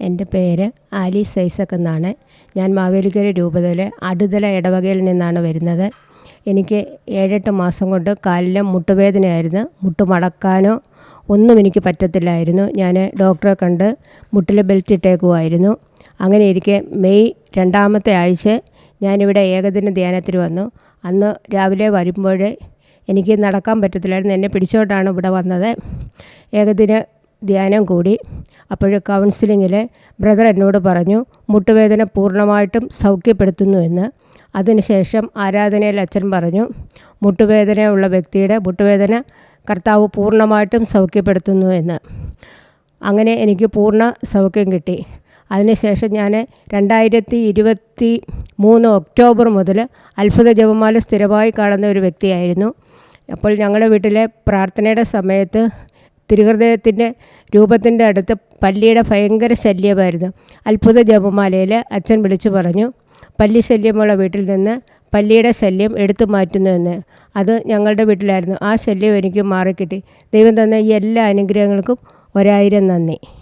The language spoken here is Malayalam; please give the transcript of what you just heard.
എന്റെ പേര് ആലി ഐസക് എന്നാണ്. ഞാൻ മാവേലിക്കര രൂപതയിലെ അടുതല ഇടവകയിൽ നിന്നാണ് വരുന്നത്. എനിക്ക് ഏഴെട്ട് മാസം കൊണ്ട് കാലിലെ മുട്ടുവേദനയായിരുന്നു. മുട്ട് മടക്കാനോ ഒന്നും എനിക്ക് പറ്റത്തില്ലായിരുന്നു. ഞാൻ ഡോക്ടറെ കണ്ട് മുട്ടിലെ ബെൽറ്റ് ഇട്ടേക്കുമായിരുന്നു അങ്ങനെ ഇരിക്കെ മെയ് രണ്ടാമത്തെ ആഴ്ച ഞാനിവിടെ ഏകദിന ധ്യാനത്തിന് വന്നു. അന്ന് രാവിലെ വരുമ്പോൾ എനിക്ക് നടക്കാൻ പറ്റത്തില്ലായിരുന്നു. എന്നെ പിടിച്ചോണ്ടാണ് ഇവിടെ വന്നത്. ഏകദിന ധ്യാനം കൂടി. അപ്പോൾ കൗൺസിലിങ്ങിൽ ബ്രദർ എന്നോട് പറഞ്ഞു മുട്ടുവേദന പൂർണമായിട്ടും സൗഖ്യപ്പെടുത്തുന്നു എന്ന്. അതിനുശേഷം ആരാധനയിൽ അച്ഛൻ പറഞ്ഞു മുട്ടുവേദനയുള്ള വ്യക്തിയുടെ മുട്ടുവേദന കർത്താവ് പൂർണമായിട്ടും സൗഖ്യപ്പെടുത്തുന്നു എന്ന്. അങ്ങനെ എനിക്ക് പൂർണ സൗഖ്യം കിട്ടി. അതിനുശേഷം ഞാൻ രണ്ടായിരത്തി ഇരുപത്തി മൂന്ന് ഒക്ടോബർ മുതൽ അത്ഭുത ജപമാല സ്ഥിരമായി കാണുന്ന ഒരു വ്യക്തിയായിരുന്നു. അപ്പോൾ ഞങ്ങളുടെ വീട്ടിലെ പ്രാർത്ഥനയുടെ സമയത്ത് തിരുഹൃദയത്തിന്റെ രൂപത്തിന്റെ അടുത്ത് പല്ലിയുടെ ഭയങ്കര ശല്യമായിരുന്നു. അത്ഭുത ജപമാലയിൽ അച്ഛൻ വിളിച്ചു പറഞ്ഞു പല്ലി ശല്യമുള്ള വീട്ടിൽ നിന്ന് പല്ലിയുടെ ശല്യം എടുത്തു മാറ്റുന്നു എന്ന്. അത് ഞങ്ങളുടെ വീട്ടിലായിരുന്നു. ആ ശല്യം എനിക്ക് മാറിക്കിട്ടി. ദൈവം തന്ന ഈ എല്ലാ അനുഗ്രഹങ്ങൾക്കും ഒരായിരം നന്ദി.